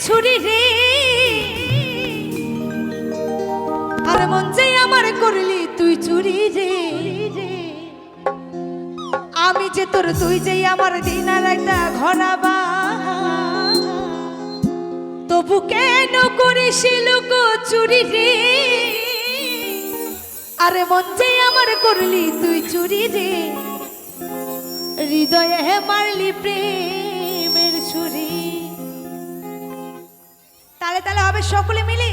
ছুরি রে। আর মন যে আমার করলি তুই চুরি রে। আমি যে তোর তুই যে আমার দিন আর একটা ঘনাবা তবু কেন করিস লোকো চুরি রে? আরে মন যে আমার করলি তুই চুরি রে। হৃদয়ে মারলি প্রেমের সকলে মিলে